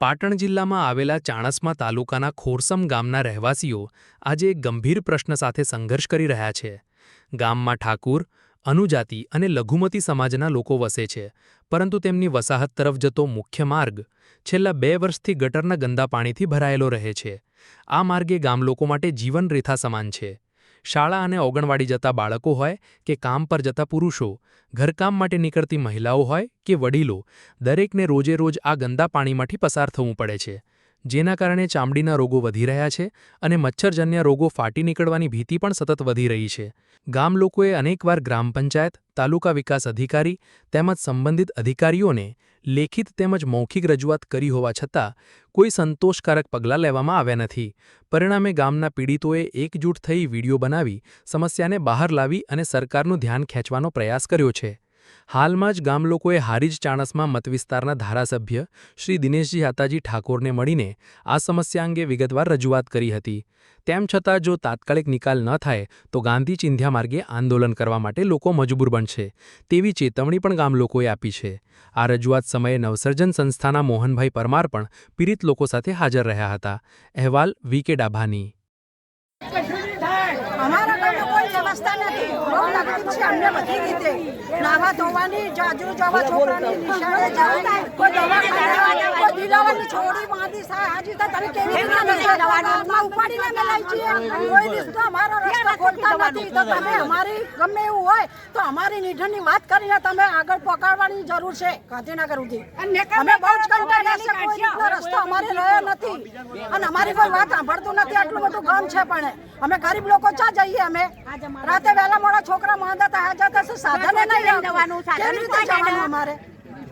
પાટણ જિલ્લામાં આવેલા ચાણસ્મા તાલુકાના ખોરસમ ગામના રહેવાસીઓ આજે એક ગંભીર પ્રશ્ન સાથે સંઘર્ષ કરી રહ્યા છે. ગામમાં ઠાકુર, અનુજાતિ અને લઘુમતી સમાજના લોકો વસે છે, પરંતુ તેમની વસાહત તરફ જતો મુખ્ય માર્ગ છેલ્લા બે વર્ષથી ગટરના ગંદા પાણીથી ભરાયેલો રહે છે. આ માર્ગે ગામલોકો માટે જીવનરેખા સમાન છે. શાળા અને ઓગણવાડી જતા બાળકો હોય કે કામ પર જતા પુરુષો, ઘરકામ માટે નીકળતી મહિલાઓ હોય કે વડીલો, દરેકને રોજે રોજ આ ગંદા પાણીમાંથી પસાર થવું પડે છે. જેના કારણે ચામડીના રોગો વધી રહ્યા છે અને મચ્છરજન્ય રોગો ફાટી નીકળવાની ભીતિ પણ સતત વધી રહી છે. ગામ લોકોએ અનેકવાર ગ્રામ પંચાયત તાલુકા વિકાસ અધિકારી તેમજ સંબંધિત અધિકારીઓને લેખિત તેમજ મૌખિક રજૂઆત કરી હોવા છતાં કોઈ સંતોષકારક પગલાં લેવામાં આવ્યા નથી. પરિણામે ગામના પીડિતોએ એકજૂટ થઈ વીડિયો બનાવી સમસ્યાને બહાર લાવી અને સરકારનું ધ્યાન ખેંચવાનો પ્રયાસ કર્યો છે. હાલમાં જ ગામલોકોએ હારીજ ચાણસમાં મતવિસ્તારના ધારાસભ્ય શ્રી દિનેશજી હાતાજી ઠાકોરને મળીને આ સમસ્યા અંગે વિગતવાર રજૂઆત કરી હતી. તેમ છતાં જો તાત્કાલિક નિકાલ ન થાય, તો ગાંધી ચિંધ્યા માર્ગે આંદોલન કરવા માટે લોકો મજબૂર બનશે, તેવી ચેતવણી પણ ગામલોકોએ આપી છે. આ રજૂઆત સમયે નવસર્જન સંસ્થાના મોહનભાઈ પરમાર પણ પીડિત લોકો સાથે હાજર રહ્યા હતા. અહેવાલ વી કે ડાભાની અમારા વ્યવસ્થા નથી. બહુ તકલીફ છે અમને બધી રીતે. નાવા ધોવાની જાજુ જવા છોકરાની નિશાળે જવાની કોઈ દવાખાને કોઈ દિલાવાની છોડી માંથી સાહેબ. હાજી તો તમે કેવી રીતે? હાથમાં ઉપાડીને અમે લઈ કોઈ દિવસ તો અમારો રસ્તો ખોલતા નથી. તો તમે અમારી ગમે એવું હોય તો અમારી નિધનની વાત કરીને તમે આગળ પકડવાની જરૂર છે ગાંધીનગર સુધી. અમે બહુ જ કંટાળ્યા છે. કોઈ રીતનો રસ્તો અમારે રહ્યો નથી. અને અમારી કોઈ વાત સાંભળતું નથી. આટલું બધું કામ છે પણ. અમે ગરીબ લોકો ચા જઈએ અમે? રાતે વહેલા મોડા છોકરા માંદા થાય જતા છે સાધન નહીં આવતું. કેવી રીતે જવાનું અમારે?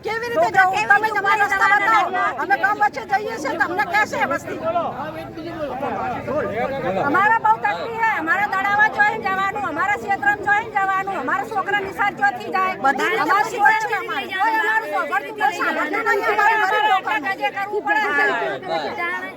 કેવી રીતે જવું? તમે તમારા રસ્તા બતાવો. અમે ગામ વચ્ચે જઈએ છીએ તમને કહેશે વસ્તી. અમારા બહુ તકલીફ છે. અમારા તળાવા જોઈને જવાનું અમારા ક્ષેત્રમાં જોઈને જવાનું અમારા છોકરા નિશાળ ચોથી જાય? બધા અમારી અમારે. સાંભળતું. સાંભળતું અમારે. કરવું પડે